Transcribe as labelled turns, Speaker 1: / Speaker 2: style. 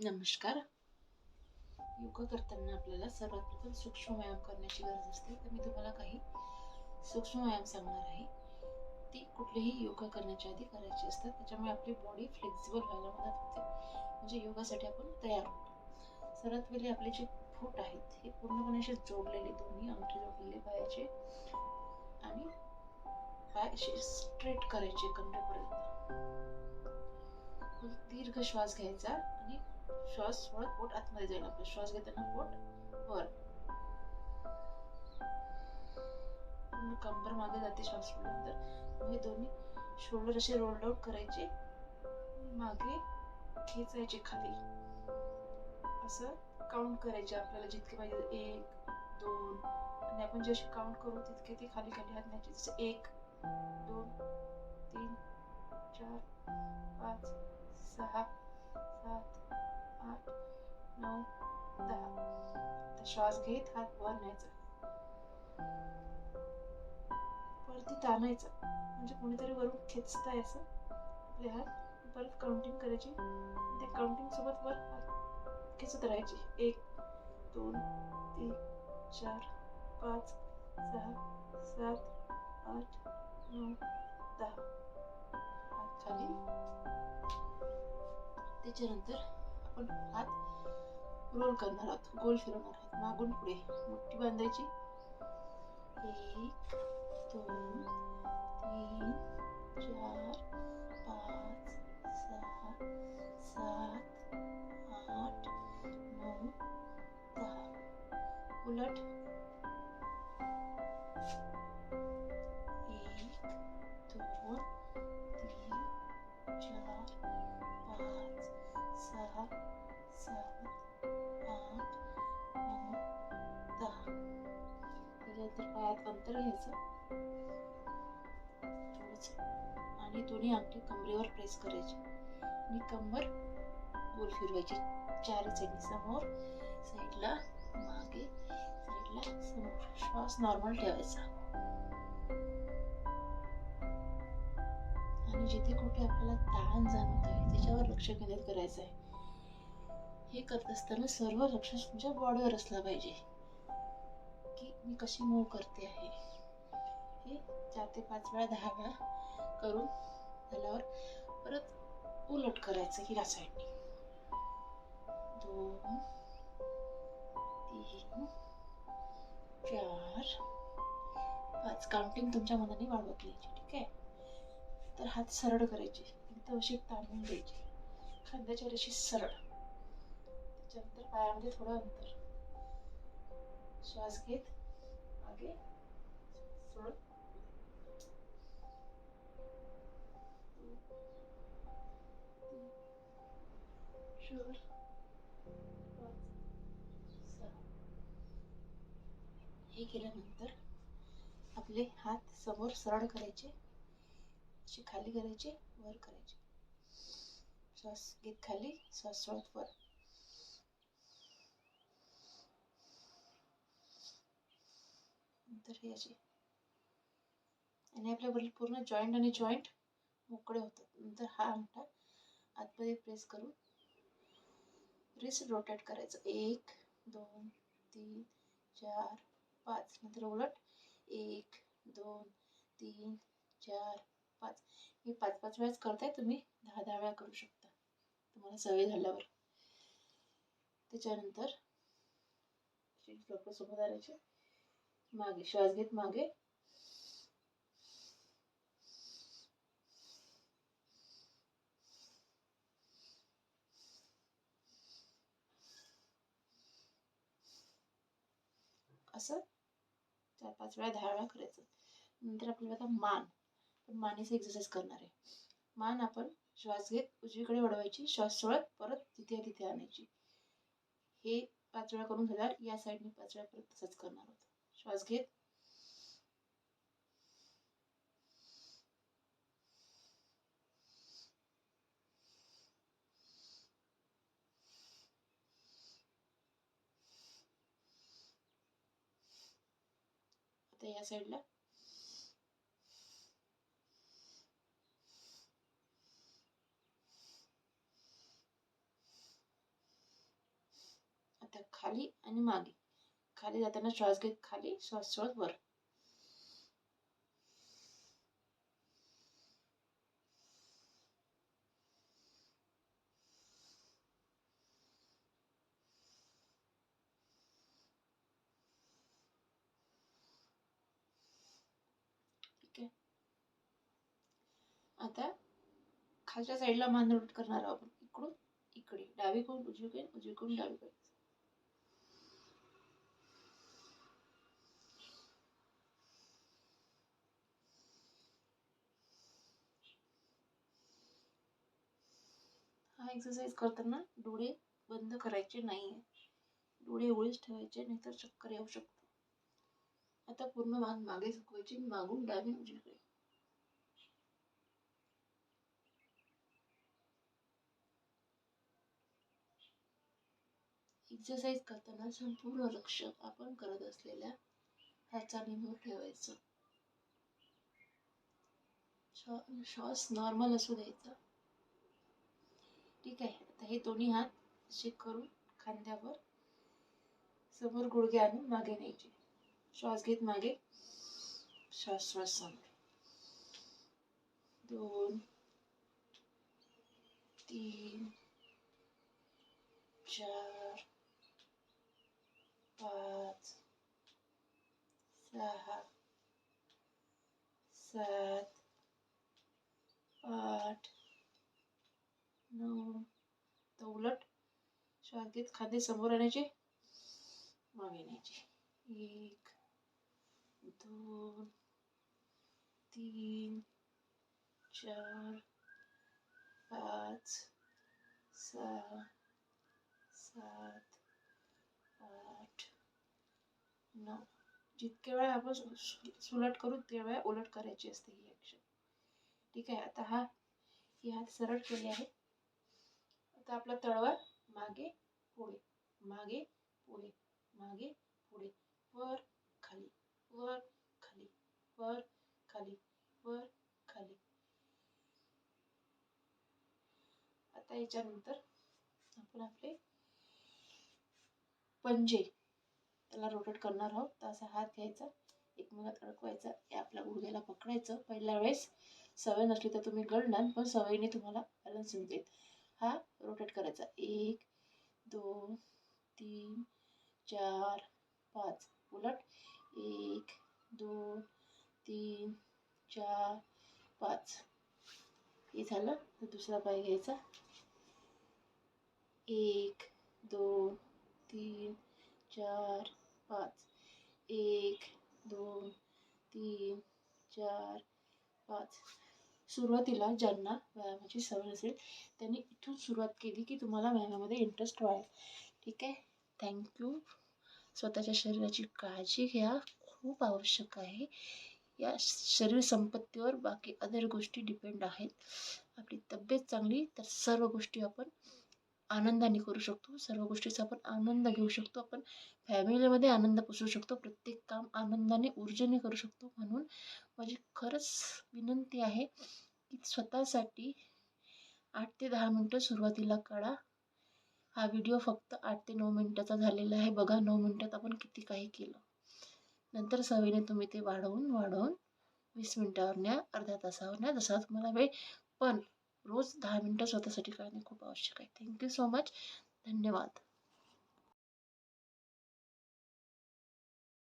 Speaker 1: नमस्कार. योगा करताना आपल्याला सर्वात प्रथम सूक्ष्म व्यायाम करण्याची गरज असते. तर मी तुम्हाला काही सूक्ष्म व्यायाम सांगणार आहे. ती कुठलेही योगा करण्याच्या आधी करायची असतात. त्याच्यामुळे आपली बॉडी फ्लेक्झिबल व्हायला मदत होते. म्हणजे योगासाठी आपण तयार होतो. सर्वात पहिले आपले जे फूट आहेत हे पूर्णपणे असे जोडलेले दोन्ही अंगठे जोडलेले पायाचे आणि पाय असे स्ट्रेट करायचे कमरेपर्यंत दीर्घ श्वास घ्यायचा आणि श्वास सोडत पोट आतमध्ये जाईल आपलं. श्वास घेताना पोट वर. कंबर मागे जाते श्वास सोडल्यानंतर हे दोन्ही शोल्डर असे रोल्ड आउट करायचे. मागे खेचायचे खाली. असं काउंट करायचे आपल्याला जितके पाहिजे. एक दोन. आणि आपण जसे काउंट करू तितके ते खाली खाली हात न्यायचे. जसं एक दोन तीन चार पाच सहा सात आठ नऊ दहा श्वास घेत हात वर न्यायचा वरती ताणायचा म्हणजे कोणीतरी वरून खेचताय असं. आपले हात परत काउंटिंग करायची. ते काउंटिंग सोबत वर हात खेचत राहायची. एक दोन तीन चार पाच सहा सात आठ नऊ दहा. हात खाली त्याच्यानंतर आपण हात रोल करणार आहोत. गोल फिरवणार आहोत. मागून पुढे मोठी बांधायची. एक दोन तीन चार सात आठ नऊ दहा त्याच्यानंतर पायात अंतर घ्यायचं आणि दोन्ही अंगठी कमरेवर प्रेस करायची। आणि कंबर गोल फिरवायची। चार साईडने समोर साईडला मागे साईडला समोर. श्वास नॉर्मल ठेवायचा। आणि जिथे कुठे आपल्याला ताण जाणवत आहे त्याच्यावर लक्ष केंद्रित करायचं आहे हे करत असताना सर्व लक्ष तुमच्या बॉडीवर असलं पाहिजे. की मी कशी मूव करते आहे? हे चार ते पाच वेळा दहा वेळा करून झाल्यावर परत उलट करायचं की या साईडने दोन तीन चार. पाच. काउंटिंग तुमच्या मनाने वाढवत घ्यायची ठीक आहे? तर हात सरळ करायचे. एकदम अशी ताणून द्यायची खांद्याच्या रेषी सरळ. त्याच्यानंतर पायामध्ये थोडं अंतर. श्वास घेत मागे. सोड. चार, पाच, सहा. हे केल्यानंतर आपले हात समोर सरळ करायचे असे खाली करायचे वर करायचे. श्वास घेत खाली श्वास सोडत वर. नंतर हे असे आणि आपल्या वरील पूर्ण जॉईंट आणि जॉईंट मोकळे होतात. नंतर हा अंगठा आतमध्ये प्रेस करून रिस्ट रोटेट करायचं. एक दोन तीन चार पाच. नंतर उलट. एक दोन तीन चार पाच. हे पाच पाच वेळाच करताय तुम्ही. दहा दहा वेळा करू शकता. तुम्हाला सवय झाल्यावर. त्याच्यानंतर सोबत आणायचे मागे श्वास घेत मागे. असं चार पाच वेळा दहा वेळा करायचं. नंतर आपल्याला आता मान. पण मानेचं एक्सरसाइज करणार आहे. मान आपण श्वास घेत उजवीकडे वळवायची. श्वास सोडत परत तिथे तिथे आणायची. हे पाच वेळा करून झाल्यावर या साईडने पाच वेळा परत तसंच करणार आहोत. श्वास घेत आता या साईडला आता खाली आणि मागे खाली जाताना श्वास घेत खाली श्वास सोडत वर. ठीक आहे. आता खालच्या साईडला मान रोट करणार आहोत आपण. इकडून इकडे. डावीकडून उजवीकडे उजवीकडून डावीकडे हा एक्सरसाइज करताना डोळे बंद करायचे नाही डोळे ओळीच ठेवायचे नाहीतर चक्कर येऊ शकतो. आता पूर्ण मान मागे सुकवायची मागून डावी उजवीकडे एक्सरसाइज करताना संपूर्ण लक्ष आपण करत असलेल्या हालचालींवर ठेवायचं. श्वास नॉर्मल असू द्यायचा. ठीक आहे. आता हे दोन्ही हात असे करून खांद्यावर समोर गुडघे आणून मागे न्यायचे. श्वास घेत मागे. श्वास श्वास समोर दोन तीन चार पाच सहा सात आठ तर उलट श्वास घेत खांदे समोर आणायचे मागे न्यायचे. एक दोन तीन चार पाच सहा सात आठ नऊ. जितके वेळा आपण सुलट करू तेवढ्या वेळा उलट करायची असते ही ॲक्शन ठीक आहे आता हा ही हात सरळ केले आहे. फक्त आपला तळवा मागे पुढे मागे पुढे मागे पुढे वर खाली वर खाली वर खाली वर खाली. आता याच्यानंतर आपण आपले पंजे त्याला रोटेट करणार आहोत. तर असा हात घ्यायचा एकमेकात अडकवायचा हे आपल्या गुडघ्याला पकडायचं. पहिल्या वेळेस सवय नसली तर तुम्ही गळणार पण सवयीने तुम्हाला बॅलन्स येऊन जाईल हा रोटेट करायचा. एक दोन तीन चार पाच. उलट. एक दोन तीन चार पाच. हे झालं. तर दुसरा पाय घ्यायचा. एक दोन तीन चार पाच. एक दोन तीन चार पाच. सुरुवातीला ज्यांना व्यायामाची सवय असेल त्यांनी इथून सुरुवात केली की तुम्हाला व्यायामामध्ये इंटरेस्ट वाढेल. ठीक आहे? थँक्यू स्वतःच्या शरीराची काळजी घ्या. खूप आवश्यक आहे. या शरीर संपत्तीवर बाकी अदर गोष्टी डिपेंड आहेत. आपली तब्येत चांगली तर सर्व गोष्टी आपण आनंदाने करू शकतो. सर्व गोष्टीचा आपण आनंद घेऊ शकतो. आपण फॅमिलीमध्ये आनंद पोचवू शकतो. प्रत्येक काम आनंदाने ऊर्जेने करू शकतो. म्हणून माझी खरंच विनंती आहे की स्वतःसाठी आठ ते दहा मिनटं सुरुवातीला काढा. हा व्हिडिओ फक्त आठ ते नऊ मिनटाचा झालेला आहे. बघा नऊ मिनटात आपण किती काही केलं. नंतर सवयीने तुम्ही ते वाढवून वाढवून वीस मिनटावर न्या अर्ध्या तासावर न्या. जसा तुम्हाला वेळ पण रोज दहा मिनटं स्वतःसाठी काढणे खूप आवश्यक आहे. थँक्यू सो मच धन्यवाद.